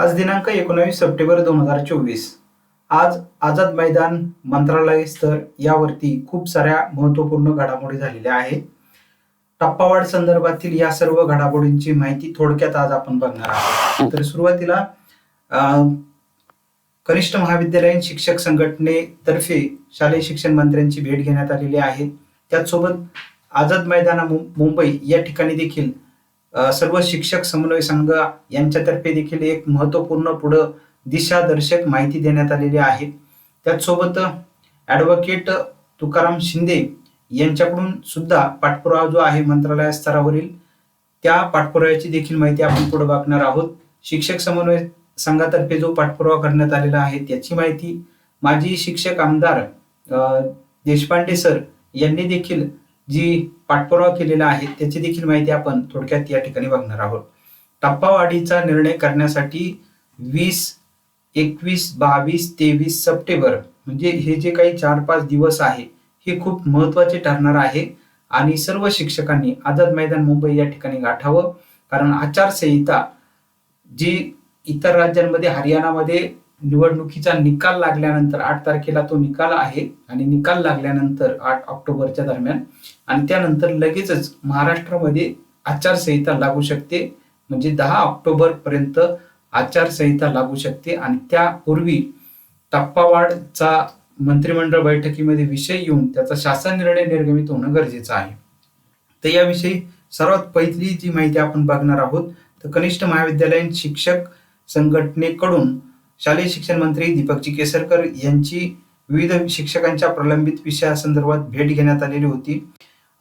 आज दिनांक एकोणावीस सप्टेंबर दोन हजार चोवीस. आज आझाद मैदान मंत्रालय स्तर यावरती खूप साऱ्या महत्त्वपूर्ण घडामोडी झालेल्या आहेत. टप्पावाढ संदर्भातील या सर्व घडामोडींची माहिती थोडक्यात आज आपण बघणार आहोत. तर सुरुवातीला कनिष्ठ महाविद्यालयीन शिक्षक संघटनेतर्फे शालेय शिक्षण मंत्र्यांची भेट घेण्यात आलेली आहे. त्याचसोबत आझाद मैदाना मुंबई या ठिकाणी देखील सर्व शिक्षक समन्वय संघ यांच्यातर्फे देखील एक महत्त्वपूर्ण पुढं दिशादर्शक माहिती देण्यात आलेली आहे. त्याचसोबत ॲडव्होकेट तुकाराम शिंदे यांच्याकडून सुद्धा पाठपुरावा जो आहे मंत्रालय स्तरावरील त्या पाठपुराव्याची देखील माहिती आपण पुढे बघणार आहोत. शिक्षक समन्वय संघातर्फे जो पाठपुरावा करण्यात आलेला आहे त्याची माहिती माजी शिक्षक आमदार देशपांडे सर यांनी देखील जी पाठपुरावा केलेला आहे त्याची देखील माहिती आपण थोडक्यात या ठिकाणी बघणार आहोत. टप्पावाढीचा निर्णय करण्यासाठी वीस एकवीस बावीस तेवीस सप्टेंबर म्हणजे हे जे काही चार पाच दिवस आहे हे खूप महत्त्वाचे ठरणार आहे. आणि सर्व शिक्षकांनी आझाद मैदान मुंबई या ठिकाणी गाठावं. कारण आचारसंहिता जी इतर राज्यांमध्ये हरियाणामध्ये निवडणुकीचा निकाल लागल्यानंतर आठ तारखेला तो निकाल आहे आणि निकाल लागल्यानंतर आठ ऑक्टोबरच्या दरम्यान आणि त्यानंतर लगेचच महाराष्ट्रामध्ये आचारसंहिता लागू शकते. म्हणजे दहा ऑक्टोबर पर्यंत आचारसंहिता लागू शकते आणि त्यापूर्वी टप्पावाढचा मंत्रिमंडळ बैठकीमध्ये विषय येऊन त्याचा शासन निर्णय निर्गमित होणं गरजेचं आहे. तर याविषयी सर्वात पहिली जी माहिती आपण बघणार आहोत तर कनिष्ठ महाविद्यालयीन शिक्षक संघटनेकडून शालेय शिक्षण मंत्री दीपकजी केसरकर यांची विविध शिक्षकांच्या प्रलंबित विषयासंदर्भात भेट घेण्यात आलेली होती.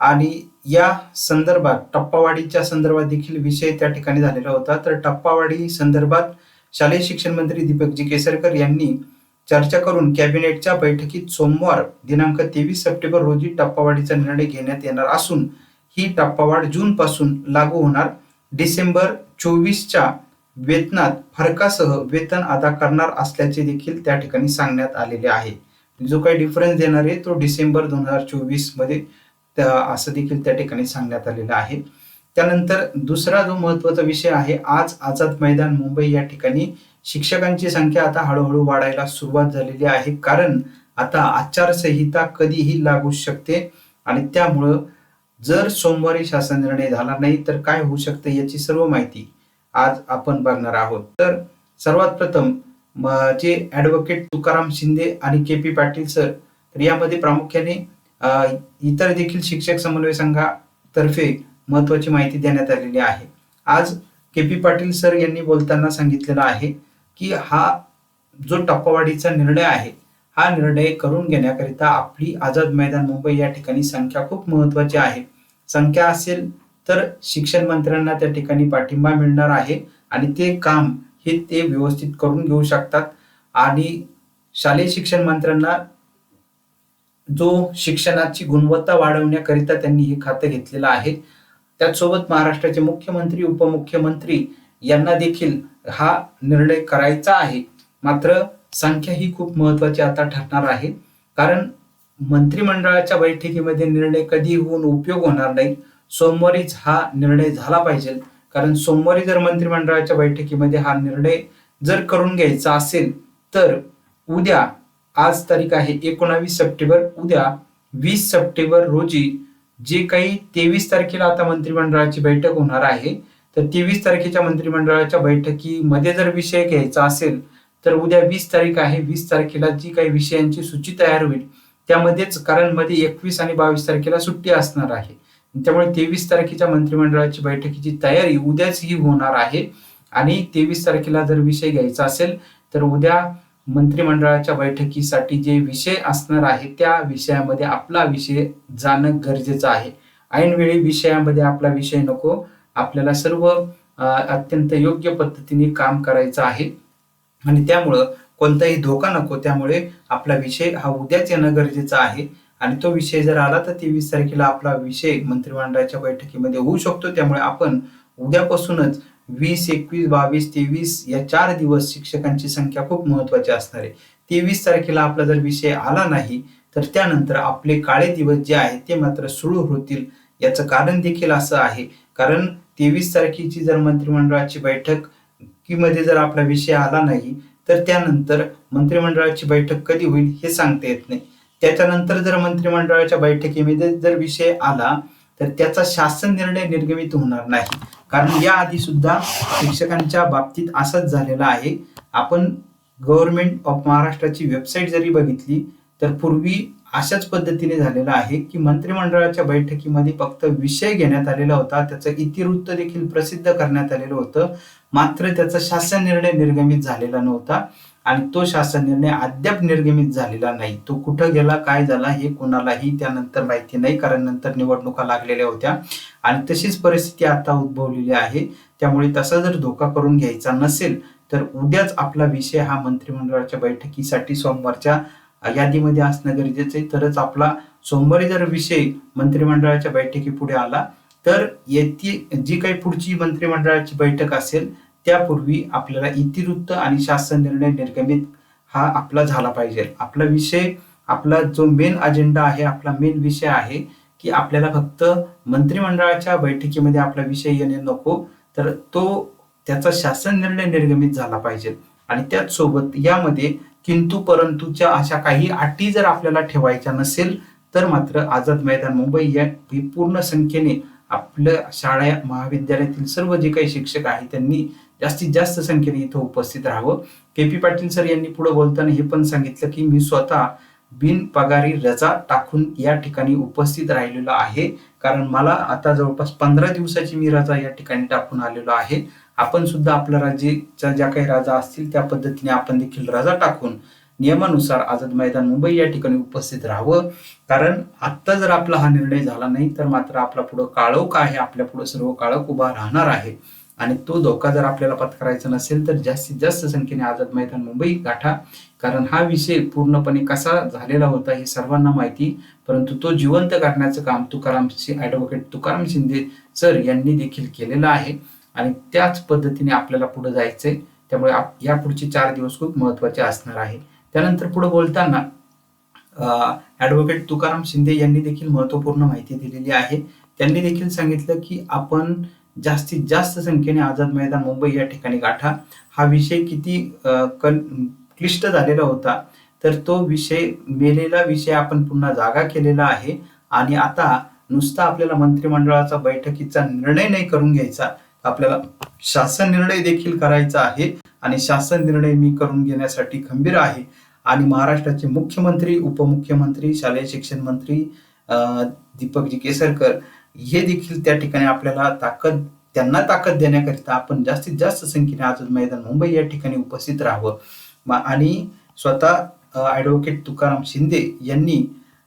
आणि या संदर्भात टप्पावाढीच्या संदर्भात देखील विषय त्या ठिकाणी झालेला होता. तर टप्पावाढी संदर्भात शालेय शिक्षण मंत्री दीपकजी केसरकर यांनी चर्चा करून कॅबिनेटच्या बैठकीत सोमवार दिनांक तेवीस सप्टेंबर रोजी टप्पावाढीचा निर्णय घेण्यात येणार असून ही टप्पावाढ जून पासून लागू होणार. डिसेंबर चोवीसच्या वेतनात फरकासह वेतन अदा करणार असल्याचे देखील त्या ठिकाणी सांगण्यात आलेले आहे. म्हणजे जो काही डिफरन्स देणार आहे तो डिसेंबर दोन हजार चोवीसमध्ये त्या- असं देखील त्या ठिकाणी सांगण्यात आलेलं आहे. त्यानंतर दुसरा जो महत्त्वाचा विषय आहे आज आझाद मैदान मुंबई या ठिकाणी शिक्षकांची संख्या आता हळूहळू वाढायला सुरुवात झालेली आहे. कारण आता आचारसंहिता कधीही लागू शकते आणि त्यामुळं जर सोमवारी शासन निर्णय झाला नाही तर काय होऊ शकते याची सर्व माहिती आज आपण बघणार आहोत. तर सर्वात प्रथम म, जे ऍडव्होकेट तुकाराम शिंदे आणि के पी पाटील सर तर यामध्ये प्रामुख्याने इतर देखील शिक्षक समन्वय संघातर्फे महत्वाची माहिती देण्यात आलेली आहे. आज के पी पाटील सर यांनी बोलताना सांगितलेलं आहे की हा जो टप्पावाढीचा निर्णय आहे हा निर्णय करून घेण्याकरिता आपली आझाद मैदान मुंबई या ठिकाणी संख्या खूप महत्वाची आहे. संख्या असेल तर शिक्षण मंत्र्यांना त्या ठिकाणी पाठिंबा मिळणार आहे आणि ते काम हे ते व्यवस्थित करून घेऊ शकतात. आणि शालेय शिक्षण मंत्र्यांना जो शिक्षणाची गुणवत्ता वाढवण्याकरिता त्यांनी हे खातं घेतलेलं आहे त्याचसोबत महाराष्ट्राचे मुख्यमंत्री उपमुख्यमंत्री यांना देखील हा निर्णय करायचा आहे. मात्र संख्या ही खूप महत्वाची आता ठरणार आहे. कारण मंत्रिमंडळाच्या बैठकीमध्ये निर्णय कधी होऊन उपयोग होणार नाही. सोमवारीच हा निर्णय झाला पाहिजे. कारण सोमवारी जर मंत्रिमंडळाच्या बैठकीमध्ये हा निर्णय जर करून घ्यायचा असेल तर उद्या आज तारीख आहे एकोणावीस सप्टेंबर उद्या वीस सप्टेंबर रोजी जे काही तेवीस तारखेला आता मंत्रिमंडळाची बैठक होणार आहे तर तेवीस तारखेच्या मंत्रिमंडळाच्या बैठकीमध्ये जर विषय घ्यायचा असेल तर उद्या वीस तारीख आहे. वीस तारखेला जी काही विषयांची सूची तयार होईल त्यामध्येच कारण मध्ये एकवीस आणि बावीस तारखेला सुट्टी असणार आहे. त्यामुळे तेवीस तारखेच्या मंत्रिमंडळाची बैठकीची तयारी उद्याच ही होणार आहे. आणि तेवीस तारखेला जर विषय घ्यायचा असेल तर उद्या मंत्रिमंडळाच्या बैठकीसाठी जे विषय असणार आहे त्या विषयामध्ये आपला विषय जाणं गरजेचं आहे. ऐनवेळी विषयामध्ये आपला विषय नको. आपल्याला सर्व अत्यंत योग्य पद्धतीने काम करायचं आहे. आणि त्यामुळं कोणताही धोका नको. त्यामुळे आपला विषय हा उद्याच येणं गरजेचं आहे. आणि तो विषय जर आला तर तेवीस तारखेला आपला विषय मंत्रिमंडळाच्या बैठकीमध्ये होऊ शकतो. त्यामुळे आपण उद्यापासूनच वीस एकवीस बावीस तेवीस या चार दिवस शिक्षकांची संख्या खूप महत्वाची असणार आहे. तेवीस तारखेला आपला जर विषय आला नाही तर त्यानंतर आपले काळे दिवस जे आहेत ते मात्र सुरू होतील याचं कारण देखील असं आहे. कारण तेवीस तारखेची जर मंत्रिमंडळाची बैठकमध्ये जर आपला विषय आला नाही तर त्यानंतर मंत्रिमंडळाची बैठक कधी होईल हे सांगता येत नाही. त्याच्यानंतर जर मंत्रिमंडळाच्या बैठकीमध्ये जर विषय आला तर त्याचा शासन निर्णय निर्गमित होणार नाही. कारण या आधी सुद्धा शिक्षकांच्या बाबतीत असंच झालेलं आहे. आपण गव्हर्नमेंट ऑफ महाराष्ट्राची वेबसाईट जरी बघितली तर पूर्वी अशाच पद्धतीने झालेलं आहे की मंत्रिमंडळाच्या बैठकीमध्ये फक्त विषय घेण्यात आलेला होता त्याचं इतिवृत्त देखील प्रसिद्ध करण्यात आलेलं होतं. मात्र त्याचा शासन निर्णय निर्गमित झालेला नव्हता. आणि तो शासन निर्णय अद्याप निर्गमित झालेला नाही. तो कुठं गेला काय झाला हे कोणालाही त्यानंतर माहिती नाही कारण नंतर निवडणुका लागलेल्या होत्या. आणि तशीच परिस्थिती आता उद्भवलेली आहे. त्यामुळे तसा जर धोका करून घ्यायचा नसेल तर उद्याच आपला विषय हा मंत्रिमंडळाच्या बैठकीसाठी सोमवारच्या यादीमध्ये असणं गरजेचं आहे. तरच आपला सोमवारी जर विषय मंत्रिमंडळाच्या बैठकी पुढे आला तर येथे जी काही पुढची मंत्रिमंडळाची बैठक असेल त्यापूर्वी आपल्याला इतिवृत्त आणि शासन निर्णय निर्गमित हा आपला झाला पाहिजे. आपला विषय आपला जो मेन अजेंडा आहे आपला मेन विषय आहे की आपल्याला फक्त मंत्रिमंडळाच्या बैठकीमध्ये आपला विषय येणे नको तर तो त्याचा शासन निर्णय निर्गमित झाला पाहिजे. आणि त्याच सोबत यामध्ये किंतु परंतुच्या अशा काही अटी जर आपल्याला ठेवायच्या नसेल तर मात्र आझाद मैदान मुंबई या पूर्ण संख्येने आपल्या शाळा महाविद्यालयातील सर्व जे काही शिक्षक आहेत त्यांनी जास्तीत जास्त संख्येने इथं उपस्थित राहावं. के पी पाटील सर यांनी पुढे बोलताना हे पण सांगितलं की मी स्वतः बिनपगारी रजा टाकून या ठिकाणी उपस्थित राहिलेलो आहे. कारण मला आता जवळपास पंधरा दिवसाची मी रजा या ठिकाणी टाकून आलेलो आहे. आपण सुद्धा आपल्या राज्याच्या ज्या काही राजा असतील त्या पद्धतीने आपण देखील रजा टाकून नियमानुसार आझाद मैदान मुंबई या ठिकाणी उपस्थित राहावं. कारण आत्ता जर आपला हा निर्णय झाला नाही तर मात्र आपला पुढं काळोख आहे. आपल्या पुढे सर्व काळोख उभा राहणार आहे. आणि तो धोका जर आपल्याला पत्करायचा नसेल तर जास्तीत जास्त संख्येने आझाद मैदान मुंबई गाठा. कारण हा विषय पूर्णपणे कसा झालेला होता हे सर्वांना माहिती परंतु तो जिवंत करण्याचं काम तुकाराम ऍडव्होकेट तुकाराम शिंदे सर यांनी देखील केलेलं आहे. आणि त्याच पद्धतीने आपल्याला पुढे जायचंय. त्यामुळे या पुढचे चार दिवस खूप महत्त्वाचे असणार आहे. त्यानंतर पुढे बोलताना ऍडव्होकेट तुकाराम शिंदे यांनी देखील महत्त्वपूर्ण माहिती दिलेली आहे. त्यांनी देखील सांगितलं की आपण जास्तीत जास्त संख्येने आझाद मैदान मुंबई या ठिकाणी गाठा. हा विषय किती क्लिष्ट झालेला होता तर तो विषय मेलेला विषय आपण पुन्हा जागा केलेला आहे. आणि आता नुसता आपल्याला मंत्रिमंडळाचा बैठकीचा निर्णय नाही करून घ्यायचा आपल्याला शासन निर्णय देखील करायचा आहे. आणि शासन निर्णय मी करून घेण्यासाठी खंबीर आहे. आणि महाराष्ट्राचे मुख्यमंत्री उपमुख्यमंत्री शालेय शिक्षण मंत्री दीपकजी केसरकर हे देखील त्या ठिकाणी आपल्याला ताकद त्यांना ताकद देण्याकरिता आपण जास्तीत जास्त संख्येने आझाद मैदान मुंबई या ठिकाणी उपस्थित राहावं. आणि स्वतः ॲडव्होकेट तुकाराम शिंदे यांनी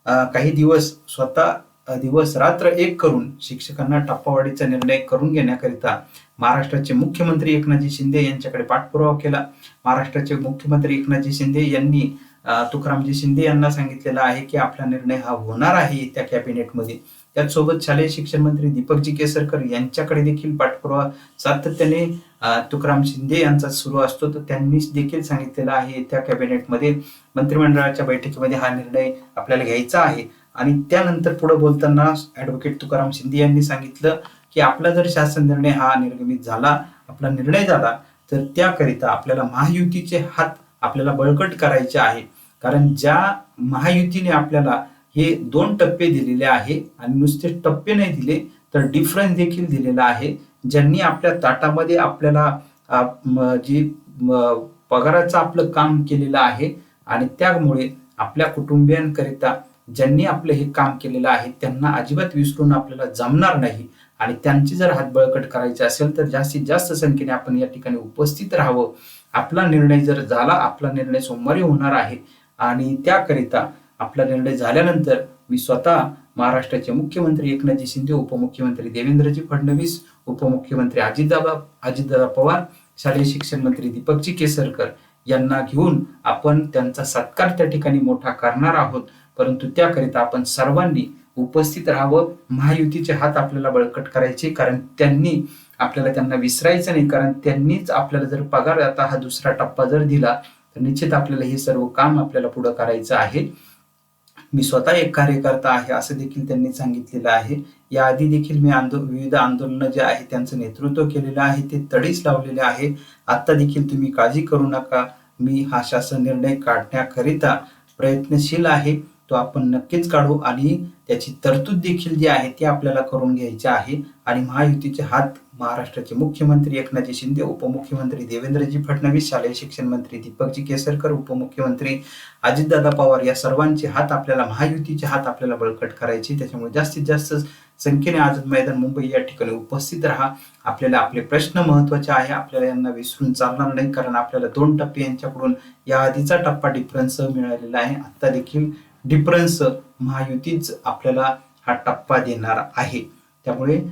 काही दिवस स्वतः दिवस रात्र एक करून शिक्षकांना टप्पावाढीचा निर्णय करून घेण्याकरिता महाराष्ट्राचे मुख्यमंत्री एकनाथजी शिंदे यांच्याकडे पाठपुरावा केला. महाराष्ट्राचे मुख्यमंत्री एकनाथजी शिंदे यांनी तुकारामजी शिंदे यांना सांगितलेलं आहे की आपला निर्णय हा होणार आहे त्या कॅबिनेटमध्ये. त्याचसोबत शालेय शिक्षण मंत्री दीपकजी केसरकर यांच्याकडे देखील पाठपुरावा सातत्याने तुकाराम शिंदे यांचा सुरू असतो. तर त्यांनी देखील सांगितलेलं आहे त्या कॅबिनेटमध्ये मंत्रिमंडळाच्या बैठकीमध्ये हा निर्णय आपल्याला घ्यायचा आहे. आणि त्यानंतर पुढे बोलताना ऍडव्होकेट तुकाराम शिंदे यांनी सांगितलं की आपला जर शासन निर्णय हा निर्गमित झाला आपला निर्णय झाला तर त्याकरिता आपल्याला महायुतीचे हात आपल्याला बळकट करायचे आहे. कारण ज्या महायुतीने आपल्याला हे दोन टप्पे दिलेले आहे आणि नुसते टप्पे नाही दिले तर डिफरन्स देखील दिलेला आहे. ज्यांनी आपल्या ताटामध्ये आपल्याला जी पगाराचं आपलं काम केलेलं आहे आणि त्यामुळे आपल्या कुटुंबियांकरिता ज्यांनी आपलं हे काम केलेलं आहे त्यांना अजिबात विसरून आपल्याला जमणार नाही. आणि त्यांची जर हात बळकट करायचे असेल तर जास्तीत जास्त संख्येने आपण या ठिकाणी उपस्थित राहावं. आपला निर्णय जर झाला आपला निर्णय सोमवारी होणार आहे आणि त्याकरिता आपला निर्णय झाल्यानंतर मी स्वतः महाराष्ट्राचे मुख्यमंत्री एकनाथजी शिंदे उपमुख्यमंत्री देवेंद्रजी फडणवीस उपमुख्यमंत्री अजितदादा अजितदादा पवार शालेय शिक्षण मंत्री दीपकजी केसरकर यांना घेऊन आपण त्यांचा सत्कार त्या ठिकाणी मोठा करणार आहोत. परंतु त्याकरिता आपण सर्वांनी उपस्थित राहावं महायुतीचे हात आपल्याला बळकट करायचे कारण त्यांनी आपल्याला त्यांना विसरायचं नाही कारण त्यांनीच आपल्याला जर पगार आता हा दुसरा टप्पा जर दिला तर निश्चित आपल्याला हे सर्व काम आपल्याला पुढे करायचं आहे. मी स्वतः एक कार्यकर्ता आहे असं देखील त्यांनी सांगितलेलं आहे. याआधी देखील मी आंदो विविध आंदोलनं जे आहे त्यांचं नेतृत्व केलेलं आहे ते तडीच लावलेले आहे. आत्ता देखील तुम्ही काळजी करू नका. मी हा शासन निर्णय काढण्याकरिता प्रयत्नशील आहे. तो आपण नक्कीच काढू आणि त्याची तरतूद देखील जी आहे ती आपल्याला करून घ्यायची आहे. आणि महायुतीचे हात महाराष्ट्राचे मुख्यमंत्री एकनाथजी शिंदे उपमुख्यमंत्री देवेंद्रजी फडणवीस शालेय शिक्षण मंत्री दीपकजी केसरकर उपमुख्यमंत्री अजितदादा पवार या सर्वांचे हात आपल्याला महायुतीचे हात आपल्याला बळकट करायचे. त्याच्यामुळे जास्तीत जास्त संख्येने आझाद मैदान मुंबई या ठिकाणी उपस्थित राहा. आपल्याला आपले प्रश्न महत्त्वाचे आहे. आपल्याला यांना विसरून चालणार नाही कारण आपल्याला दोन टप्पे यांच्याकडून या आधीचा टप्पा डिफरन्स मिळालेला आहे. आता देखील डिफरन्स महायुतीच आपल्याला हा टप्पा देणार आहे. त्यामुळे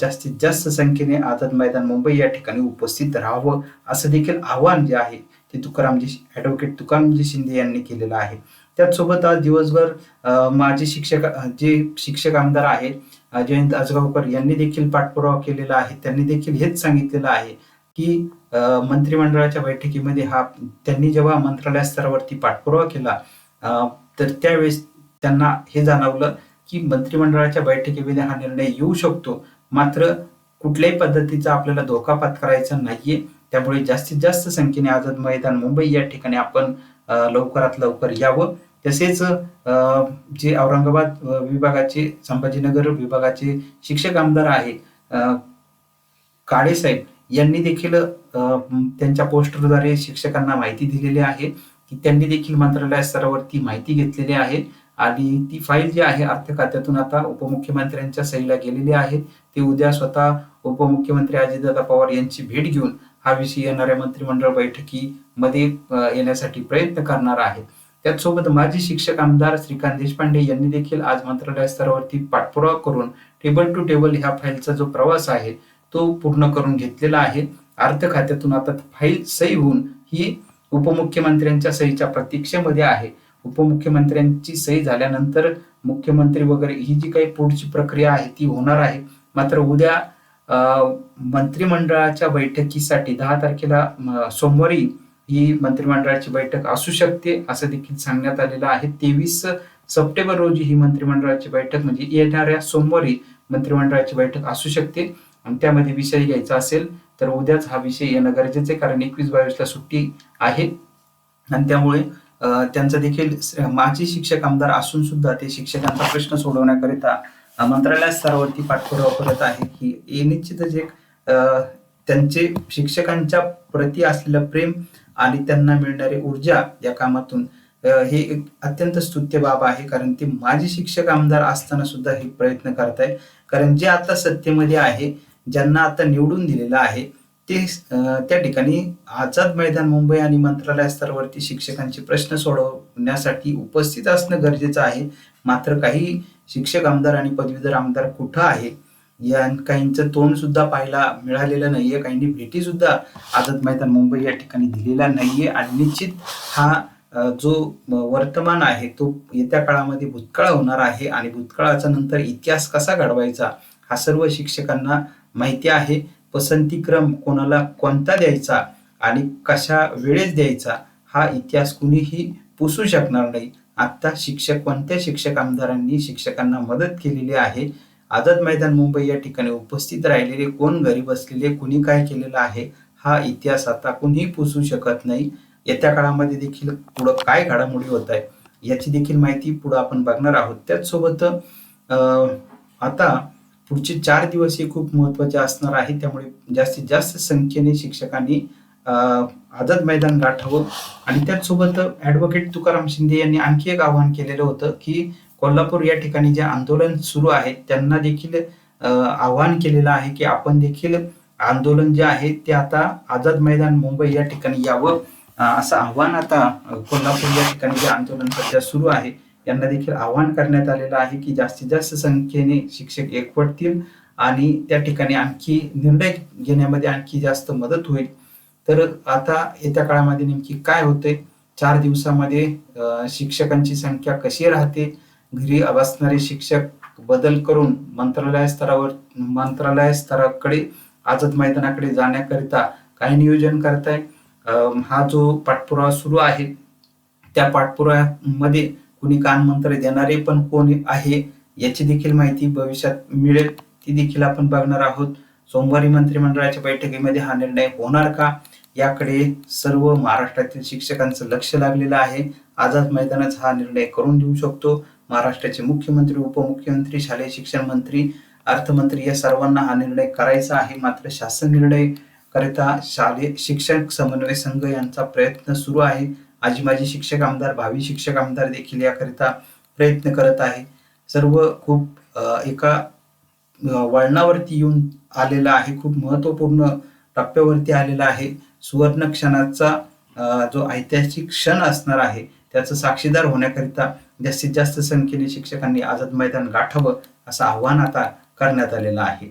जास्तीत जास्त संख्येने आझाद मैदान मुंबई या ठिकाणी उपस्थित राहावं असं देखील आव्हान जे आहे ते तुकारामजी ॲडव्होकेट तुकारामजी शिंदे यांनी केलेलं आहे. त्याचसोबत आज दिवसभर माजी शिक्षक जे शिक्षक आमदार आहेत जयंत आजगावकर यांनी देखील पाठपुरावा केलेला आहे. त्यांनी देखील हेच सांगितलेलं आहे की मंत्रिमंडळाच्या बैठकीमध्ये हा त्यांनी जेव्हा मंत्रालय स्तरावरती पाठपुरावा केला तर त्यावेळेस त्यांना हे जाणवलं की मंत्रिमंडळाच्या बैठकीमध्ये हा निर्णय येऊ शकतो. मात्र कुठल्याही पद्धतीचा आपल्याला धोका पत्करायचा नाहीये. त्यामुळे जास्तीत जास्त संख्येने आझाद मैदान मुंबई या ठिकाणी आपण लवकरात लवकर यावं. तसेच जे औरंगाबाद विभागाचे संभाजीनगर विभागाचे शिक्षक आमदार आहे काळे साहेब यांनी देखील त्यांच्या पोस्टरद्वारे शिक्षकांना माहिती दिलेली आहे. की त्यांनी देखील मंत्रालय स्तरावरती माहिती घेतलेली आहे. आणि ती फाईल जी आहे अर्थ खात्यातून आता उपमुख्यमंत्र्यांच्या सहीला गेलेली आहे. ते उद्या स्वतः उपमुख्यमंत्री अजितदादा पवार यांची भेट घेऊन हा विषय येणाऱ्या मंत्रिमंडळ बैठकीमध्ये येण्यासाठी प्रयत्न करणार आहेत. त्याचसोबत माजी शिक्षक आमदार श्रीकांत देशपांडे यांनी देखील आज मंत्रालय स्तरावरती पाठपुरावा करून टेबल टू टेबल ह्या फाईलचा जो प्रवास आहे तो पूर्ण करून घेतलेला आहे. अर्थ खात्यातून आता फाईल सही होऊन ही उपमुख्यमंत्र्यांच्या सहीच्या प्रतीक्षेमध्ये आहे. उपमुख्यमंत्र्यांची सही झाल्यानंतर मुख्यमंत्री वगैरे ही जी काही पुढची प्रक्रिया आहे ती होणार आहे. मात्र उद्या मंत्रिमंडळाच्या बैठकीसाठी दहा तारखेला सोमवारी ही मंत्रिमंडळाची बैठक असू शकते असं देखील सांगण्यात आलेलं आहे. तेवीस सप्टेंबर रोजी ही मंत्रिमंडळाची बैठक म्हणजे येणाऱ्या सोमवारी मंत्रिमंडळाची बैठक असू शकते. आणि त्यामध्ये विषय घ्यायचा असेल तर उद्याच हा विषय येणं गरजेचं आहे कारण एकवीस बावीसला सुट्टी आहे. आणि त्यामुळे त्यांचं देखील माजी शिक्षक आमदार असून सुद्धा ते शिक्षकांचा प्रश्न सोडवण्याकरिता मंत्रालय स्तरावरती पाठपुरावा करत आहे की हे निश्चितच एक त्यांचे शिक्षकांच्या प्रती असलेलं प्रेम आणि त्यांना मिळणारी ऊर्जा या कामातून हे एक अत्यंत स्तुत्य बाब आहे. कारण ते माजी शिक्षक आमदार असताना सुद्धा हे प्रयत्न करत आहे कारण जे आता सत्तेमध्ये आहे ज्यांना आता निवडून दिलेलं आहे ते त्या ठिकाणी आझाद मैदान मुंबई आणि मंत्रालय स्तरावरती शिक्षकांचे प्रश्न सोडवण्यासाठी उपस्थित असणं गरजेचं आहे. मात्र काही शिक्षक आमदार आणि पदवीधर आमदार कुठं आहे? या काहींचं तोंड सुद्धा पाहायला मिळालेलं नाहीये. काहींनी भेटी सुद्धा आझाद मैदान मुंबई या ठिकाणी दिलेला नाहीये. आणि निश्चित हा जो वर्तमान आहे तो येत्या काळामध्ये भूतकाळ होणार आहे. आणि भूतकाळाचा नंतर इतिहास कसा घडवायचा हा सर्व शिक्षकांना माहिती आहे. पसंतीक्रम कोणाला कोणता द्यायचा आणि कशा वेळेस द्यायचा हा इतिहास कुणीही पुसू शकणार नाही. आत्ता शिक्षक कोणत्या शिक्षक आमदारांनी शिक्षकांना मदत केलेली आहे? आझाद मैदान मुंबई या ठिकाणी उपस्थित राहिलेले कोण घरी बसलेले कुणी काय केलेलं आहे? हा इतिहास आता कुणीही पुसू शकत नाही. येत्या काळामध्ये देखील पुढं काय घडामोडी होत आहे? याची देखील माहिती पुढं आपण बघणार आहोत. त्याचसोबत आता पुढचे चार दिवस हे खूप महत्त्वाचे असणार आहे. त्यामुळे जास्तीत जास्त संख्येने शिक्षकांनी आझाद मैदान गाठावं. आणि त्याचसोबत ऍडव्होकेट तुकाराम शिंदे यांनी आणखी एक आवाहन केलेलं होतं की कोल्हापूर या ठिकाणी जे आंदोलन सुरू आहे त्यांना देखील आवाहन केलेलं आहे की आपण देखील आंदोलन जे आहे ते आता आझाद मैदान मुंबई या ठिकाणी यावं. असं आव्हान आता कोल्हापूर या ठिकाणी जे आंदोलन सध्या सुरू आहे यांना देखील आवाहन करण्यात आलेलं आहे की जास्तीत जास्त संख्येने शिक्षक एकवटतील आणि त्या ठिकाणी आणखी निर्णय घेण्यामध्ये आणखी जास्त मदत होईल. तर आता येत्या काळामध्ये नेमकी काय होते चार दिवसामध्ये शिक्षकांची संख्या कशी राहते? घरी बसणारे शिक्षक बदल करून मंत्रालय स्तरावर मंत्रालय स्तराकडे आझाद मैदानाकडे जाण्याकरिता काय नियोजन करताय? हा जो पाठपुरावा सुरू आहे त्या पाठपुराव्यामध्ये कुणी कानमंत्र देणारे पण कोण आहे याची देखील माहिती भविष्यात मिळेल. ती देखील आपण बघणार आहोत. सोमवारी मंत्रिमंडळाच्या बैठकीमध्ये हा निर्णय होणार का? याकडे सर्व महाराष्ट्रातील शिक्षकांचं लक्ष लागलेलं आहे. आझाद मैदानात हा निर्णय करून देऊ शकतो. महाराष्ट्राचे मुख्यमंत्री उपमुख्यमंत्री शालेय शिक्षण मंत्री अर्थमंत्री या सर्वांना हा निर्णय करायचा आहे. मात्र शासन निर्णय करिता शालेय शिक्षक समन्वय संघ यांचा प्रयत्न सुरू आहे. आजी माजी शिक्षक आमदार भावी शिक्षक आमदार देखील याकरिता प्रयत्न करत आहे. सर्व खूप एका वळणावरती येऊन आलेला आहे. खूप महत्त्वपूर्ण टप्प्यावरती आलेला आहे. सुवर्ण क्षणाचा जो ऐतिहासिक क्षण असणार आहे त्याचं साक्षीदार होण्याकरिता जास्तीत जास्त संख्येने शिक्षकांनी आझाद मैदान गाठावं असं आव्हान आता करण्यात आलेलं आहे.